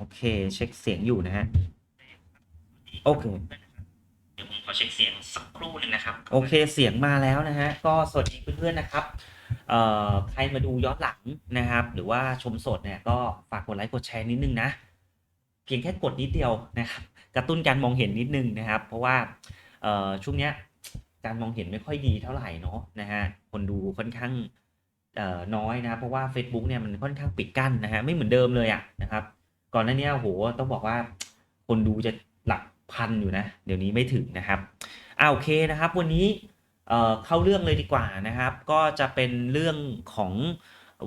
โอเค เช็คเสียงอยู่นะฮะ โอเค เดี๋ยวผมขอเช็คเสียงสักครู่หนึงนะครับ โอเคเสียงมาแล้วนะฮะ ก็สวัสดีเพื่อนๆนะครับ เอ่อใครมาดูย้อนหลังนะครับ หรือว่าชมสดเนี่ยก็ฝากกดไลค์กดแชร์นิดนึงนะ เพียงแค่กดนิดเดียวนะครับกระตุ้นการมองเห็นนิดนึงนะครับ เพราะว่าเอ่อช่วงเนี้ยการมองเห็นไม่ค่อยดีเท่าไหร่เนาะนะฮะคนดูค่อนข้างเอ่อน้อยนะเพราะว่า Facebook เนี่ยมันค่อนข้างปิดกั้นนะฮะไม่เหมือนเดิมเลยอะนะครับ ก่อนหน้านี้โอ้โหต้องบอกว่าคนดูจะหลักพันอยู่นะ เดี๋ยวนี้ไม่ถึงนะครับอ่าโอเคนะครับ วันนี้เอ่อเข้าเรื่องเลยดีกว่านะครับ ก็จะเป็นเรื่องของ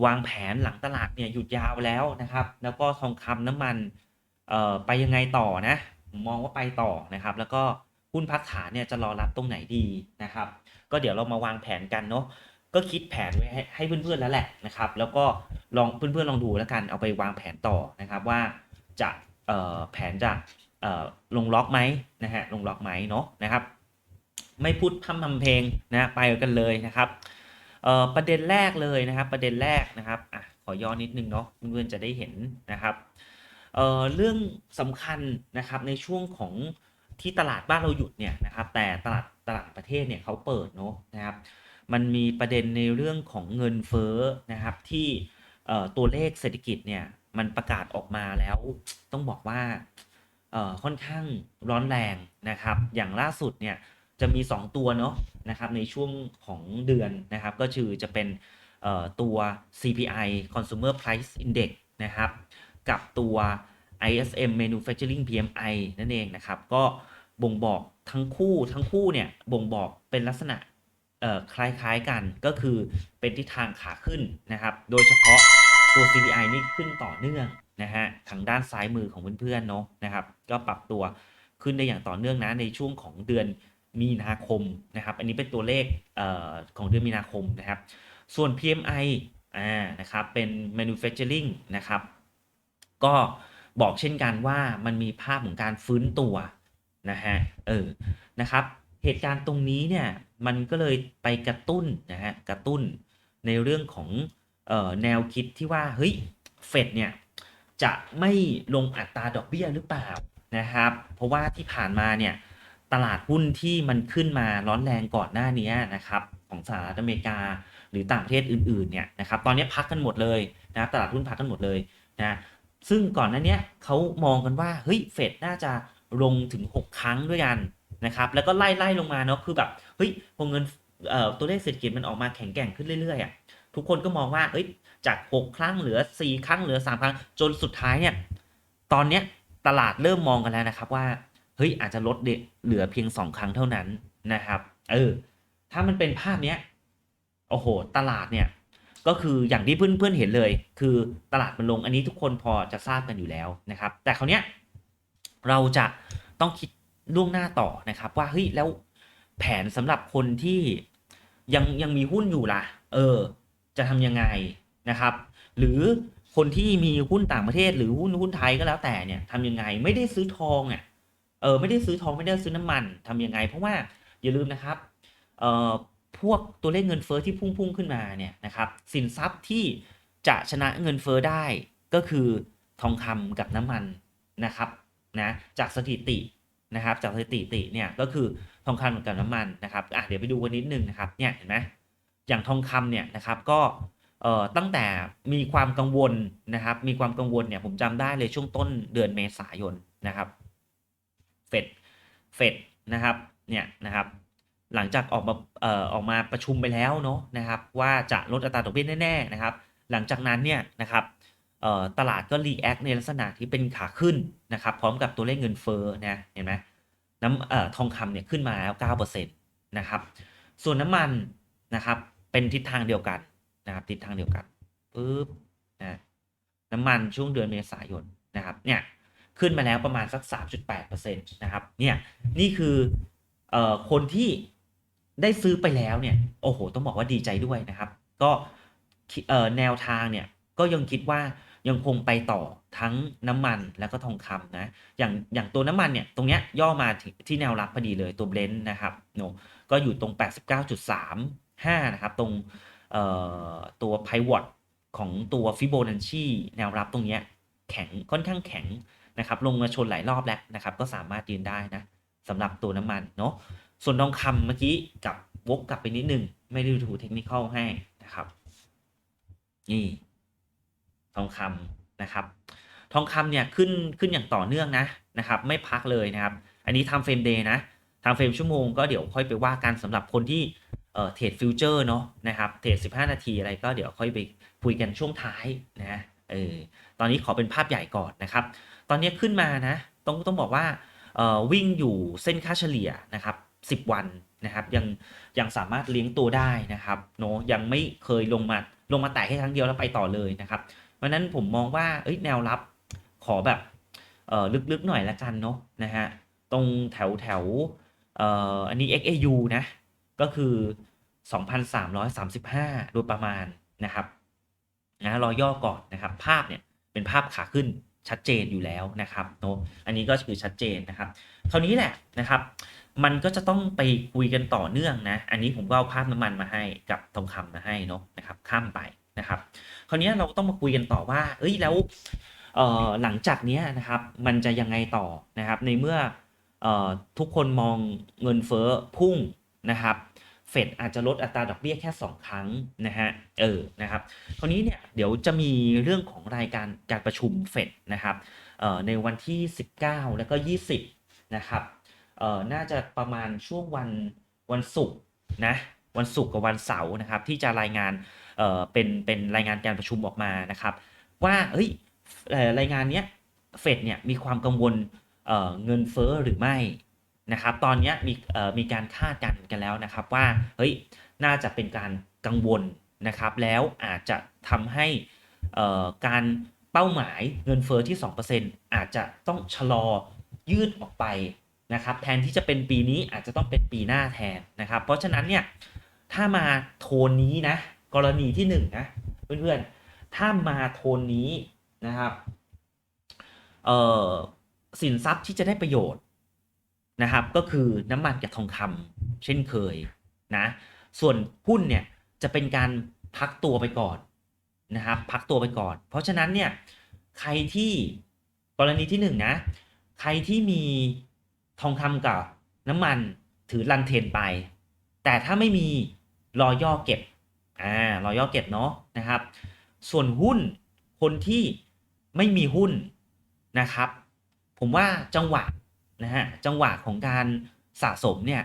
วางแผนหลังตลาดเนี่ยหยุดยาวแล้วนะครับ แล้วก็ทองคำน้ำมันเอ่อไปยังไงต่อนะผมมองว่าไปต่อนะครับ แล้วก็หุ้นพักฐานเนี่ยจะรอรับตรงไหนดีนะครับ ก็เดี๋ยวเรามาวางแผนกันเนาะ ก็คิดแผนไว้ให้เพื่อนๆแล้วแหละนะครับ แล้วก็ลองเพื่อนๆลองดูแล้วกันเอาไปวางแผนต่อนะครับว่าจะแผนจะลงล็อกไหมนะฮะลงล็อกไหมเนาะนะครับ ไม่พูดพร่ำทำเพลงนะไปกันเลยนะครับประเด็นแรกเลยนะครับ ประเด็นแรกนะครับอะขอย้อนนิดนึงเนาะเพื่อนๆจะได้เห็นนะครับเเรื่องสำคัญนะครับในช่วงของที่ตลาดบ้านเราหยุดเนี่ยนะครับแต่ตลาดตลาดประเทศเนี่ยเขาเปิดเนาะนะครับ มันมีประเด็นในเรื่องของเงินเฟ้อนะครับที่ตัวเลขเศรษฐกิจเนี่ยมันประกาศออกมาแล้วต้องบอกว่าค่อนข้างร้อนแรงนะครับ อย่างล่าสุดเนี่ยจะมี 2 ตัวเนาะนะครับในช่วงของเดือนนะครับก็คือจะเป็นตัว CPI Consumer Price Index นะครับกับตัว ISM Manufacturing PMI นั่นเองนะครับ ก็บ่งบอกทั้งคู่ทั้งคู่เนี่ยบ่งบอกเป็นลักษณะ คล้ายๆกันก็คือเป็นทิศทางขาขึ้นนะครับ โดยเฉพาะตัว CPI นี่ขึ้นต่อเนื่องนะฮะทางด้านซ้ายมือของเพื่อนๆเนาะนะครับ ก็ปรับตัวขึ้นได้อย่างต่อเนื่องนะในช่วงของเดือนมีนาคมนะครับ อันนี้เป็นตัวเลขเอ่อของเดือนมีนาคมนะครับ ส่วน PMI อ่านะครับเป็น manufacturing นะครับ ก็บอกเช่นกันว่ามันมีภาพของการฟื้นตัวนะฮะเออนะครับ เหตุการณ์ตรงนี้เนี่ยมันก็เลยไปกระตุ้นนะฮะกระตุ้นในเรื่องของออแนวคิดที่ว่าเฮ้ยเฟดเนี่ยจะไม่ลงอัตราดอกเบี้ยหรือเปล่านะครับ เพราะว่าที่ผ่านมาเนี่ยตลาดหุ้นที่มันขึ้นมาร้อนแรงก่อนหน้านี้นะครับของสหรัฐอเมริกาหรือต่างประเทศอื่นๆเนี่ยนะครับตอนนี้พักกันหมดเลยนะครับตลาดหุ้นพักกันหมดเลยนะซึ่งก่อนหน้านี้เขามองกันว่าเฮ้ยเฟดน่าจะลงถึง 6 ครั้งด้วยกัน นะครับแล้วก็ไล่ไล่ลงมาเนาะคือแบบเฮ้ยพอเงินตัวเลขเศรษฐกิจมันออกมาแข็งแกร่งขึ้นเรื่อยๆอะทุกคนก็มองว่าเอ้ยจาก 6 ครั้งเหลือ 4 ครั้งเหลือ 3 ครั้ง จนสุดท้ายเนี่ยตอนเนี้ยตลาดเริ่มมองกันแล้วนะครับว่าเฮ้ยอาจจะลดเดเหลือเพียง 2 ครั้งเท่านั้นนะครับเออถ้ามันเป็นภาพเนี้ยโอ้โหตลาดเนี่ยก็คืออย่างที่เพื่อนๆเห็นเลย คือตลาดมันลงอันนี้ทุกคนพอจะทราบกันอยู่แล้วนะครับ แต่คราวเนี้ยเราจะต้องคิด ล่วงหน้าต่อนะครับ ว่าเฮ้ยแล้วแผนสำหรับคนที่ยังยังมีหุ้นอยู่ล่ะ เออ จะทำยังไงนะครับ หรือคนที่มีหุ้นต่างประเทศหรือหุ้นหุ้นไทยก็แล้วแต่เนี่ยทำยังไงไม่ได้ซื้อทองอะเออไม่ได้ซื้อทองไม่ได้ซื้อน้ำมันทำยังไง เพราะว่าอย่าลืมนะครับเอ่อพวกตัวเลขเงินเฟ้อที่พุ่งพุ่งขึ้นมาเนี่ยนะครับสินทรัพย์ที่จะชนะเงินเฟ้อได้ก็คือทองคำกับน้ำมันนะครับนะจากสถิติ นะครับจากสถิติเนี่ยก็คือทองคำกับน้ำมันนะครับอะเดี๋ยวไปดูกันนิดนึงนะครับเนี่ยเห็นไหมอย่างทองคำเนี่ยนะครับก็เอ่อตั้งแต่มีความกังวลนะครับ มีความกังวลเนี่ยผมจำได้เลยช่วงต้นเดือนเมษายนนะครับเฟดเฟดนะครับเนี่ยนะครับหลังจากออกมาเอ่อออกมาประชุมไปแล้วเนาะนะครับว่าจะลดอัตราดอกเบี้ยแน่ๆนะครับ หลังจากนั้นเนี่ยนะครับ ตลาดก็รีแอคในลักษณะที่เป็นขาขึ้นนะครับพร้อมกับตัวเลขเงินเฟ้อนะเห็นไหมน้ำออทองคำเนี่ยขึ้นมาแล้ว9%นะครับส่วนน้ำมันนะครับเป็นทิศทางเดียวกันนะครับทิศทางเดียวกันปึ๊บนะน้ำมันช่วงเดือนเมษายนนะครับเนี่ยขึ้นมาแล้วประมาณสัก 3.8%นะครับเนี่ยนี่คือเอ่อคนที่ได้ซื้อไปแล้วเนี่ยโอ้โห ต้องบอกว่าดีใจด้วยนะครับ ก็เอ่อแนวทางเนี่ยก็ยังคิดว่า ยังคงไปต่อทั้งน้ำมันแล้วก็ทองคำนะอย่างอย่างตัวน้ำมันเนี่ยตรงเนี้ยย่อมาที่ที่แนวรับพอดีเลยตัวเบลนด์นะครับโนก็อยู่ตรง 89.35 นะครับ ตรงตัวไพวอตของตัวฟิโบนัชชีแนวรับตรงเนี้ยแข็งค่อนข้างแข็งนะครับลงมาชนหลายรอบแล้วนะครับ ก็สามารถยืนได้นะสำหรับตัวน้ำมันเนาะส่วนทองคำเมื่อกี้กับวกกลับไปนิดนึง ไม่ได้ดูเทคนิคให้นะครับ นี่ ทองคำนะครับ ทองคำเนี่ยขึ้นขึ้นอย่างต่อเนื่องนะนะครับ ไม่พักเลยนะครับ อันนี้ทำเฟรมเดย์นะทำเฟรมชั่วโมงก็เดี๋ยวค่อยไปว่ากันสำหรับคนที่เอ่อเทรดฟิวเจอร์เนาะนะครับเทรด15 นาทีอะไรก็เดี๋ยวค่อยไปคุยกันช่วงท้ายนะเออตอนนี้ขอเป็นภาพใหญ่ก่อนนะครับ ตอนนี้ขึ้นมานะต้องต้องบอกว่าเอ่อวิ่งอยู่เส้นค่าเฉลี่ยนะครับ 10 วันนะครับยังยังสามารถเลี้ยงตัวได้นะครับเนาะยังไม่เคยลงมาลงมาแตะแค่ครั้งเดียวแล้วไปต่อเลยนะครับ ราะนั้นผมมองว่าแนวรับขอแบบลึกๆหน่อยละกันเนาะนะฮะตรงแถวแถวอันนี้ XAU นะก็คือ 2,335 โดยประมาณนะครับนะรอย่อก่อนนะครับภาพเนี่ยเป็นภาพขาขึ้นชัดเจนอยู่แล้วนะครับเนาะอันนี้ก็คือชัดเจนนะครับคราวนี้แหละนะครับ มันก็จะต้องไปคุยกันต่อเนื่องนะ อันนี้ผมก็เอาภาพน้ำมันมาให้กับทองคำมาให้เนาะนะครับข้ามไป นะครับ คราวนี้เราก็ต้องมาคุยกันต่อว่า เอ้ยแล้วหลังจากนี้นะครับ มันจะยังไงต่อนะครับ ในเมื่อเอ่อทุกคนมองเงินเฟ้อพุ่งนะครับเฟดอาจจะลดอัตราดอกเบี้ยแค่ 2 ครั้งนะฮะ เออ นะครับ คราวนี้เนี่ยเดี๋ยวจะมีเรื่องของรายการการประชุมเฟดนะครับเอ่อในวันที่ 19 แล้วก็ 20 นะครับเอ่อน่าจะประมาณช่วงวันวันศุกร์นะ วันศุกร์กับวันเสาร์นะครับ ที่จะรายงาน เป็นเป็นรายงานการประชุมออกมานะครับ ว่าเฮ้ยรายงานเนี้ยเฟดเนี่ยมีความกังวลเเงินเฟ้อหรือไม่นะครับตอนนี้มีมีการคาดการณ์กันแล้วนะครับว่าเฮ้ยน่าจะเป็นการกังวลนะครับ แล้วอาจจะทำให้การเป้าหมายเงินเฟ้อที่ 2%อาจจะต้องชะลอยืดออกไปนะครับแทนที่จะเป็นปีนี้อาจจะต้องเป็นปีหน้าแทนนะครับ เพราะฉะนั้นเนี่ยถ้ามาโทนนี้นะ กรณีที่หนึ่งนะเพื่อนๆ ถ้ามาโทนนี้นะครับเออสินทรัพย์ที่จะได้ประโยชน์นะครับ ก็คือน้ำมันกับทองคำเช่นเคยนะส่วนหุ้นเนี่ยจะเป็นการพักตัวไปก่อนนะครับ พักตัวไปก่อน เพราะฉะนั้นเนี่ยใครที่กรณีที่หนึ่งนะใครที่มีทองคำกับน้ำมันถือลันเทนไป แต่ถ้าไม่มีรอย่อเก็บ อ่ารอย่อเก็บเนาะนะครับ ส่วนหุ้นคนที่ไม่มีหุ้นนะครับ ผมว่าจังหวะนะฮะจังหวะของการสะสมเนี่ย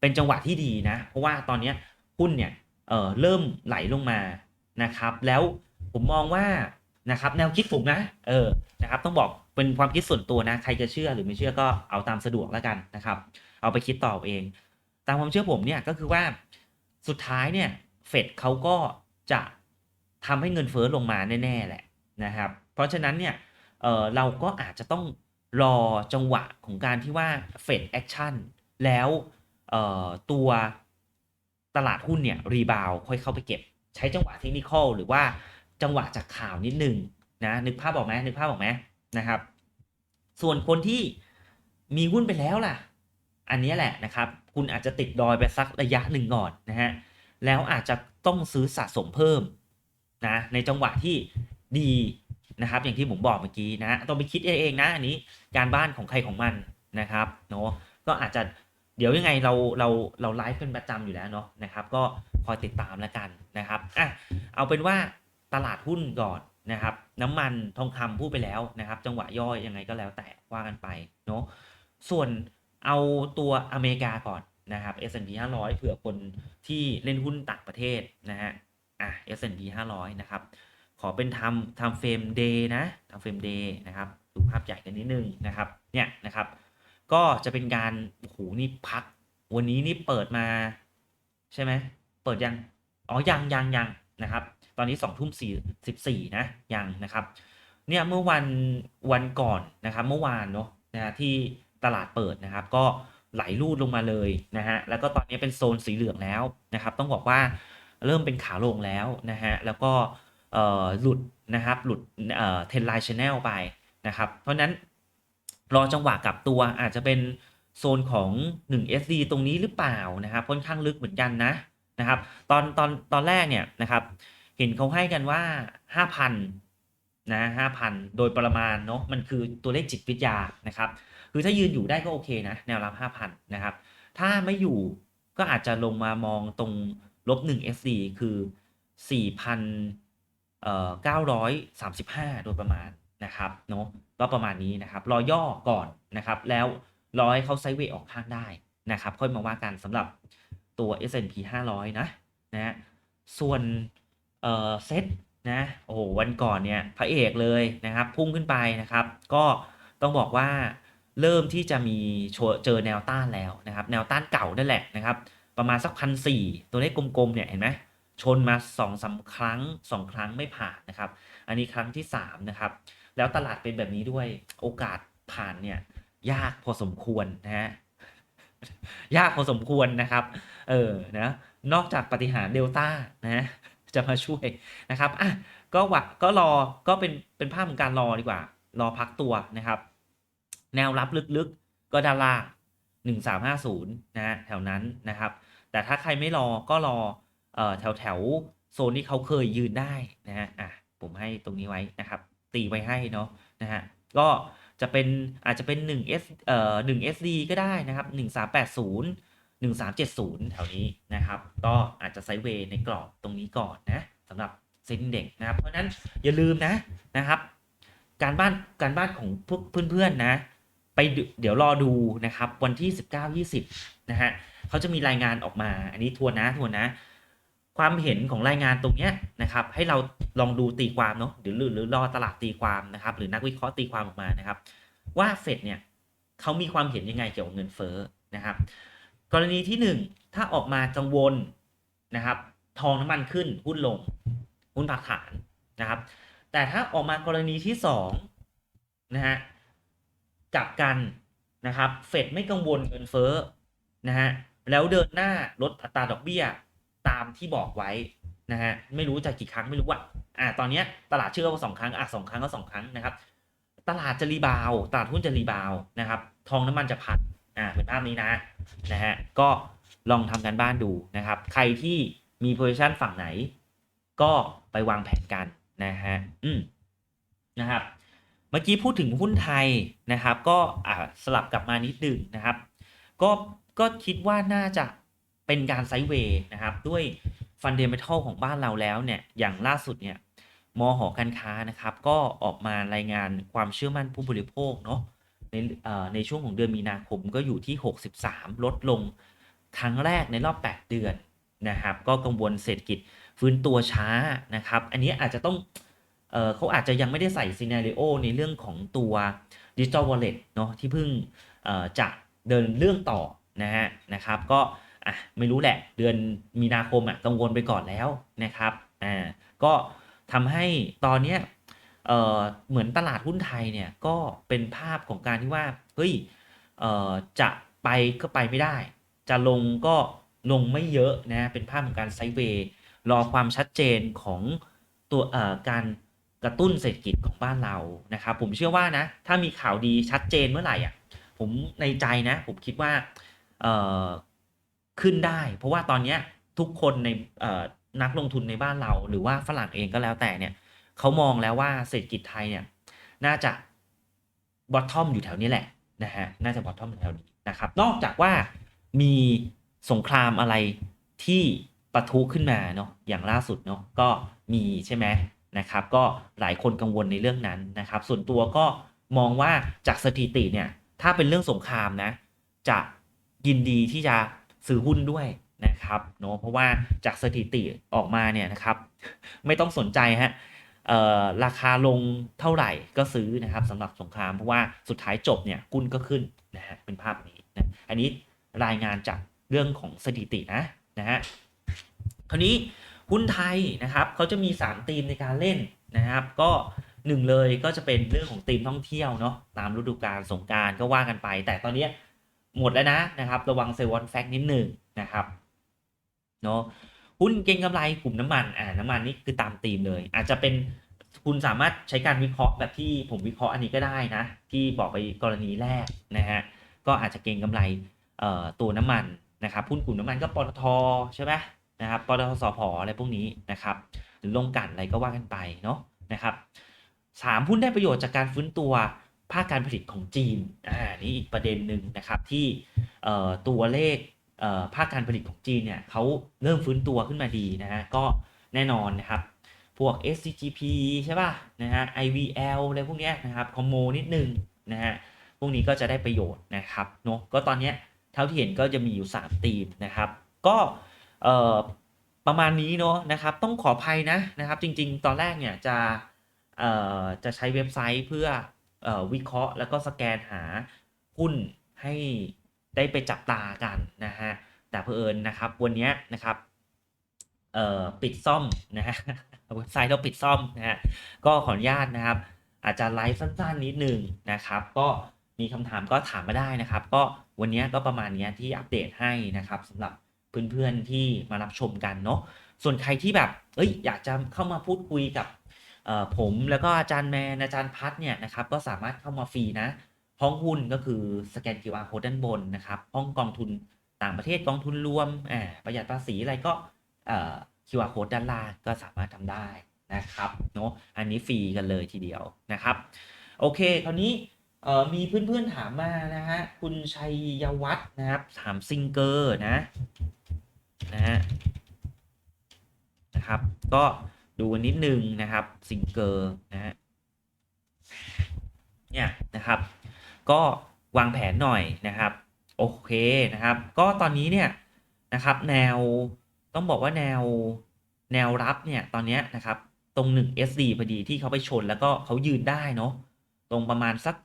เป็นจังหวะที่ดีนะ เพราะว่าตอนนี้หุ้นเนี่ยเออเริ่มไหลลงมานะครับ แล้วผมมองว่านะครับแนวคิดผมนะเออนะครับต้องบอกเป็นความคิดส่วนตัวนะ ใครจะเชื่อหรือไม่เชื่อก็เอาตามสะดวกแล้วกันนะครับ เอาไปคิดต่อเอง ตามความเชื่อผมเนี่ยก็คือว่าสุดท้ายเนี่ย เฟดเขาก็จะทำให้เงินเฟ้อลงมาแน่ ๆ แหละนะครับ เพราะฉะนั้นเนี่ยเเราก็อาจจะต้องรอจังหวะของการที่ว่าเฟดแอคชั่นแล้วตัวตลาดหุ้นเนี่ยรีบาวค่อยเข้าไปเก็บ ใช้จังหวะเทคนิคอลหรือว่าจังหวะจากข่าวนิดนึงนะนึกภาพออกไหมนึกภาพออกไหมนะครับ ส่วนคนที่มีหุ้นไปแล้วล่ะ อันนี้แหละนะครับ คุณอาจจะติดดอยไปสักระยะหนึ่งก่อนนะฮะ แล้วอาจจะต้องซื้อสะสมเพิ่มนะในจังหวะที่ดีนะครับ อย่างที่ผมบอกเมื่อกี้นะต้องไปคิดเองนะอันนี้การบ้านของใครของมันนะครับเนาะก็อาจจะเดี๋ยวยังไงเราเราเราไลฟ์เป็นประจำอยู่แล้วเนาะนะครับ ก็คอยติดตามแล้วกันนะครับอะเอาเป็นว่าตลาดหุ้นก่อนนะครับ น้ำมันทองคำพูดไปแล้วนะครับ จังหวะย่อยยังไงก็แล้วแต่ว่ากันไปเนาะส่วนเอาตัวอเมริกาก่อน นะครับ S&P 500 เผื่อคนที่เล่นหุ้นต่างประเทศนะฮะอะ S&P 500 นะครับ ขอเป็นทำทำเฟรมเดย์นะทำเฟรมเดย์นะครับดูภาพใหญ่กันนิดนึงนะครับเนี่ยนะครับ ก็จะเป็นการโอ้โหนี่พัก วันนี้นี่เปิดมา ใช่ไหมเปิดยังอ๋อยังยังยังนะครับ ตอนนี้สองทุ่มสี่สิบสี่นะยังนะครับเนี่ยเมื่อวันวันก่อนนะครับ เมื่อวานเนาะนะฮะที่ตลาดเปิดนะครับ ก็ ไหลรูดลงมาเลยนะฮะแล้วก็ตอนนี้เป็นโซนสีเหลืองแล้วนะครับ ต้องบอกว่าเริ่มเป็นขาลงแล้วนะฮะแล้วก็หลุดนะครับหลุดเทนไลน์ชแนลไปนะครับเพราะฉะนั้นรอจังหวะกลับตัวอาจจะเป็นโซนของ 1 SD ตรงนี้หรือเปล่านะครับค่อนข้างลึกเหมือนกันนะนะครับตอนตอนตอนแรกเนี่ยนะครับเห็นเขาให้กันว่า 5,000นะ5,000 โดยประมาณเนาะมันคือตัวเลขจิตวิทยานะครับ คือถ้ายืนอยู่ได้ก็โอเคนะ แนวรับ 5,000 นะครับ ถ้าไม่อยู่ก็อาจจะลงมามองตรงลบ1 SD คือ 4,935 โดยประมาณนะครับเนาะก็ประมาณนี้นะครับ รอย่อก่อนนะครับ แล้วรอให้เขาไซด์เวย์ออกข้างได้นะครับ ค่อยมาว่ากันสำหรับตัว S&P 500 นะนะฮะส่วนเอ่อเซ็ตนะโอ้โหวันก่อนเนี่ยพระเอกเลยนะครับ พุ่งขึ้นไปนะครับ ก็ต้องบอกว่า เริ่มที่จะมีเจอแนวต้านแล้วนะครับ แนวต้านเก่านั่นแหละนะครับ ประมาณสักพันสี่ตัวเลขกลมๆเนี่ยเห็นไหมชนมา2อสาครั้ง 2 ครั้งไม่ผ่านนะครับ อันนี้ครั้งที่3นะครับ แล้วตลาดเป็นแบบนี้ด้วยโอกาสผ่านเนี่ยยากพอสมควรนะฮะยากพอสมควรนะครับ เออนะนอกจากปฏิหารเดลต้านะจะมาช่วยนะครับอะก็หวักก็รอก็เป็นเป็นภาพของการรอดีกว่า รอพักตัวนะครับ แนวรับลึกๆ ก็ด้านล่าง1350 นะฮะแถวนั้นนะครับ แต่ถ้าใครไม่รอก็รอเอ่อแถวแถวโซนที่เขาเคยยืนได้นะฮะอะผมให้ตรงนี้ไว้นะครับ ตีไว้ให้เนาะนะฮะก็จะเป็นอาจจะเป็น 1 S เอ่อ 1 SD ก็ได้นะครับ 1380 1370 แถวนี้นะครับ ก็อาจจะไซด์เวย์ในกรอบตรงนี้ก่อนนะสำหรับเซ็นเด็กนะครับ เพราะนั้นอย่าลืมนะนะครับ การบ้านการบ้านของพวกเพื่อนๆนะ ไปเดี๋ยวรอดูนะครับวันที่ 19 20นะฮะเขาจะมีรายงานออกมา อันนี้ทวนนะทวนนะ ความเห็นของรายงานตรงเนี้ยนะครับ ให้เราลองดูตีความเนาะหรือหรือหรือรอตลาดตีความนะครับ หรือนักวิเคราะห์ตีความออกมานะครับ ว่าเฟดเนี่ยเขามีความเห็นยังไงเกี่ยวกับเงินเฟ้อนะครับ กรณีที่หนึ่งถ้าออกมากังวลนะครับ ทองน้ำมันขึ้นหุ้นลง หุ้นผักฐานนะครับ แต่ถ้าออกมากรณีที่สองนะฮะ กลับกันนะครับเฟดไม่กังวลเงินเฟ้อนะฮะแล้วเดินหน้าลดอัตราดอกเบี้ยตามที่บอกไว้นะฮะไม่รู้จะกี่ครั้งไม่รู้อะอ่าตอนนี้ตลาดเชื่อว่าสองครั้งอะสองครั้งก็สองครั้งนะครับ ตลาดจะรีบาวตลาดหุ้นจะรีบาวนะครับ ทองน้ำมันจะพันอ่าเป็นภาพนี้นะนะฮะก็ลองทำกันบ้านดูนะครับ ใครที่มี position ฝั่งไหน ก็ไปวางแผนกันนะฮะอืมนะครับ เมื่อกี้พูดถึงหุ้นไทยนะครับ ก็สลับกลับมานิดดึงนะครับ ก็ก็คิดว่าน่าจะเป็นการไซด์เวย์นะครับ ด้วยฟันเดเมทัลของบ้านเราแล้วเนี่ย อย่างล่าสุดเนี่ยมอหอการค้านะครับ ก็ออกมารายงานความเชื่อมั่นผู้บริโภคเนาะในในช่วงของเดือนมีนาคมก็อยู่ที่ 63 ลดลงครั้งแรกในรอบ 8 เดือนนะครับ ก็กังวลเศรษฐกิจฟื้นตัวช้านะครับ อันนี้อาจจะต้อง เเขาอาจจะยังไม่ได้ใส่ซีนารีโอในเรื่องของตัวดิจิ t a ลวอลเล็ตเนาะที่เพิ่งจะเดินเรื่องต่อนะฮะนะครับก็อะไม่รู้แหละเดือนมีนาคมอะกังวลไปก่อนแล้วนะครับอ่าก็ทำให้ตอนเนี้ยเออเหมือนตลาดหุ้นไทยเนี่ยก็เป็นภาพของการที่ว่าเฮ้ยเออจะไปก็ไปไม่ได้ จะลงก็ลงไม่เยอะนะเป็นภาพของการไซด์เวย์รอความชัดเจนของตัวเอ่อการ กระตุ้นเศรษฐกิจของบ้านเรานะครับ ผมเชื่อว่านะ ถ้ามีข่าวดีชัดเจนเมื่อไหร่อะ ผมในใจนะ ผมคิดว่าขึ้นได้ เพราะว่าตอนนี้ทุกคนในนักลงทุนในบ้านเรา หรือว่าฝรั่งเองก็แล้วแต่เนี่ยเขามองแล้วว่าเศรษฐกิจไทยเนี่ย น่าจะบอททอมอยู่แถวนี้แหละนะฮะน่าจะบอททอมอยู่แถวนี้นะครับ นอกจากว่ามีสงครามอะไรที่ปะทุขึ้นมาเนาะอย่างล่าสุดเนาะก็มีใช่ไหม นะครับก็หลายคนกังวลในเรื่องนั้นนะครับ ส่วนตัวก็มองว่าจากสถิติเนี่ยถ้าเป็นเรื่องสงครามนะจะยินดีที่จะซื้อหุ้นด้วยนะครับเนาะเพราะว่าจากสถิติออกมาเนี่ยนะครับ ไม่ต้องสนใจฮะราคาลงเท่าไหร่ก็ซื้อนะครับสำหรับสงครามเพราะว่าสุดท้ายจบเนี่ยหุ้นก็ขึ้นนะฮะเป็นภาพนี้นะอันนี้รายงานจากเรื่องของสถิตินะนะฮะคราวนี้ หุ้นไทยนะครับเขาจะมี 3 ธีมในการเล่นนะครับ ก็หนึ่งเลยก็จะเป็นเรื่องของธีมท่องเที่ยวเนาะตามฤดูกาลสงการก็ว่ากันไป แต่ตอนนี้หมดแล้วนะนะครับระวังเซลล์วอนแฟกนิดหนึ่งนะครับเนาะหุ้นเก็งกำไรกลุ่มน้ำมันอ่าน้ำมันนี่คือตามธีมเลย อาจจะเป็นคุณสามารถใช้การวิเคราะห์แบบที่ผมวิเคราะห์อันนี้ก็ได้นะ ที่บอกไปกรณีแรกนะฮะก็อาจจะเก็งกำไรตัวน้ำมันนะครับหุ้นกลุ่มน้ำมันก็ปตทใช่ไหม นะครับปตทสพอะไรพวกนี้นะครับหรือลงกันอะไรก็ว่ากันไปเนาะนะครับสามหุ้นได้ประโยชน์จากการฟื้นตัวภาคการผลิตของจีนอ่านี่อีกประเด็นหนึ่งนะครับที่ตัวเลขเภาคการผลิตของจีนเนี่ยเขาเริ่มฟื้นตัวขึ้นมาดีนะฮะก็แน่นอนนะครับ พวก SCGP ใช่ป่ะนะฮะ IVL อะไรพวกนี้นะครับคอมโมนิดนึงนะฮะพวกนี้ก็จะได้ประโยชน์นะครับเนาะก็ตอนเนี้ยเท่าที่เห็นก็จะมีอยู่3ธีมนะครับ ก็ ประมาณนี้เนาะนะครับ ต้องขออภัยนะนะครับ จริง ๆ ตอนแรกเนี่ยจะจะใช้เว็บไซต์เพื่ออวิเคราะห์ แล้วก็สแกนหาหุ้นให้ได้ไปจับตากันนะฮะแต่เผอิญนะครับวันนี้นะครับปิดซ่อมนะฮะเว็บไซต์เราปิดซ่อมนะฮะก็ขออนุญาตนะครับ อาจจะไลฟ์สั้นๆนิดนึงนะครับ ก็มีคำถามก็ถามมาได้นะครับ ก็วันนี้ก็ประมาณนี้ที่อัปเดตให้นะครับสำหรับ เพื่อนๆที่มารับชมกันเนาะส่วนใครที่แบบเอ้ยอยากจะเข้ามาพูดคุยกับผมแล้วก็อาจารย์แมนอาจารย์พัฒเนี่ยนะครับก็สามารถเข้ามาฟรีนะห้องหุ้นก็คือสแกน QR code ด้านบนนะครับห้องกองทุนต่างประเทศกองทุนรวมอ่าประหยัดภาษีอะไรก็เอ่อ QR code ด้านล่างก็สามารถทำได้นะครับเนาะอันนี้ฟรีกันเลยทีเดียวนะครับ โอเคคราวนี้มีเพื่อนๆถามมานะฮะคุณชัยยวัฒน์นะครับถามซิงเกอร์นะ นะฮะนะครับ ก็ดูนิดนึงนะครับซิงเกอร์นะฮะเนี่ยนะครับ ก็วางแผนหน่อยนะครับ โอเคนะครับ ก็ตอนนี้เนี่ยนะครับ แนวต้องบอกว่าแนวแนวรับเนี่ยตอนนี้นะครับ ตรง 1 SD พอดีที่เขาไปชนแล้วก็เขายืนได้เนาะตรงประมาณสัก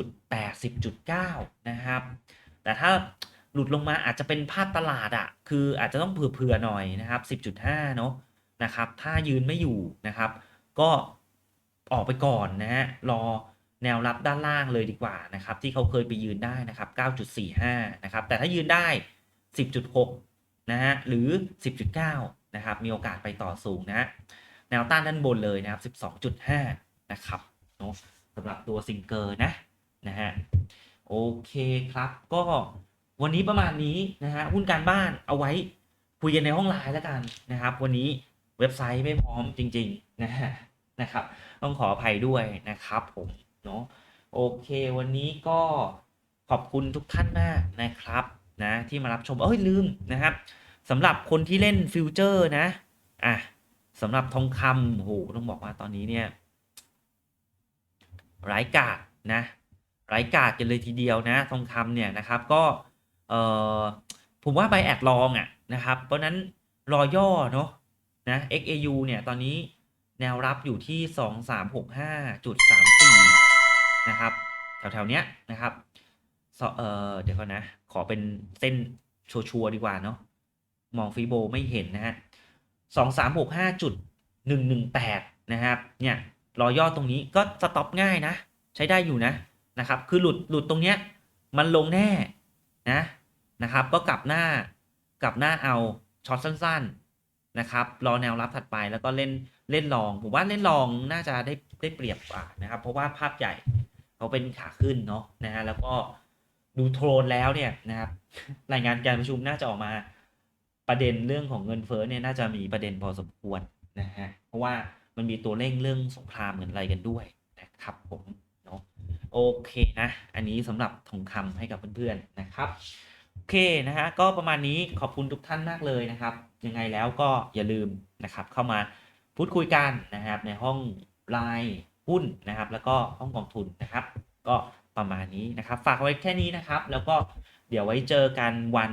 10.8 10.9 นะครับ แต่ถ้า หลุดลงมาอาจจะเป็นภาพตลาดอะ่ะคืออาจจะต้องเผื่อๆหน่อยนะครับ 10.5 เนาะนะครับ ถ้ายืนไม่อยู่นะครับ ก็ออกไปก่อนนะฮะรอแนวรับด้านล่างเลยดีกว่านะครับ ที่เขาเคยไปยืนได้นะครับ 9.45 นะครับ แต่ถ้ายืนได้ 10.6 นะฮะหรือ 10.9 นะครับ มีโอกาสไปต่อสูงนะฮะแนวต้านด้านบนเลยนะครับ 12.5 นะครับเนาะสำหรับตัวซิงเกอร์นะนะฮะโอเคครับก็ วันนี้ประมาณนี้นะฮะหุ้นการบ้านเอาไว้คุยกันในห้องไลน์แล้วกันนะครับ วันนี้เว็บไซต์ไม่พร้อมจริงๆนะฮะนะครับ ต้องขออภัยด้วยนะครับผมเนาะโอเค วันนี้ก็ขอบคุณทุกท่านมากนะครับนะที่มารับชมเอ้ยลืมนะครับสำหรับคนที่เล่นฟิวเจอร์นะอะสำหรับทองคำโอ้โหต้องบอกว่าตอนนี้เนี่ยร้ายกาจนะร้ายกาจกันเลยทีเดียวนะ ทองคำเนี่ยนะครับก็ เออผมว่าใบแอดลองอะนะครับ เพราะนั้นรอย่อเนาะนะ XAU เนี่ยตอนนี้แนวรับอยู่ที่ 2365.34 นะครับ แถวๆเนี้ยนะครับเออเดี๋ยวก่อนนะ ขอเป็นเส้นชัวร์ดีกว่าเนาะมองฟีโบไม่เห็นนะฮะสองสามหกห้าจุดหนึ่งหนึ่งแปดนะครับ เนี่ยรอย่อตรงนี้ก็สต็อปง่ายนะ ใช้ได้อยู่นะนะครับ คือหลุดหลุดตรงเนี้ยมันลงแน่นะ นะครับ ก็กลับหน้ากลับหน้าเอาช็อตสั้น ๆนะครับ รอแนวรับถัดไปแล้วก็เล่นเล่นลองผมว่าเล่นลองน่าจะได้ได้เปรียบกว่านะครับ เพราะว่าภาพใหญ่เขาเป็นขาขึ้นเนาะนะฮะแล้วก็ดูโทนแล้วเนี่ยนะครับรายงานการประชุมน่าจะออกมาประเด็นเรื่องของเงินเฟ้อเนี่ยน่าจะมีประเด็นพอสมควรนะฮะเพราะว่ามันมีตัวเร่งเรื่องสงครามเหมือนอะไรกันด้วยนะครับผมเนาะโอเคนะ อันนี้สำหรับทองคำให้กับเพื่อนๆนะครับ เคนะฮะก็ประมาณนี้ขอบคุณทุกท่านมากเลยนะครับ ยังไงแล้วก็อย่าลืมนะครับ เข้ามาพูดคุยกันนะครับ ในห้องไลน์หุ้นนะครับ แล้วก็ห้องกองทุนนะครับ ก็ประมาณนี้นะครับ ฝากไว้แค่นี้นะครับ แล้วก็เดี๋ยวไว้เจอกันวัน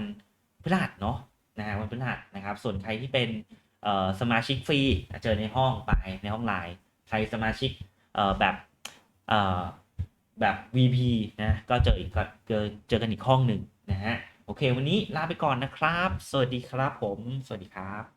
พฤหัสเนาะนะฮะวันพฤหัสนะครับ ส่วนใครที่เป็นสมาชิกฟรีเจอในห้องไปในห้องไลน์ใครสมาชิกแบบแบบ VP นะก็เจออีกเจอเจอกันอีกห้องหนึ่งนะฮะ โอเค วันนี้ลาไปก่อนนะครับ สวัสดีครับผม สวัสดีครับ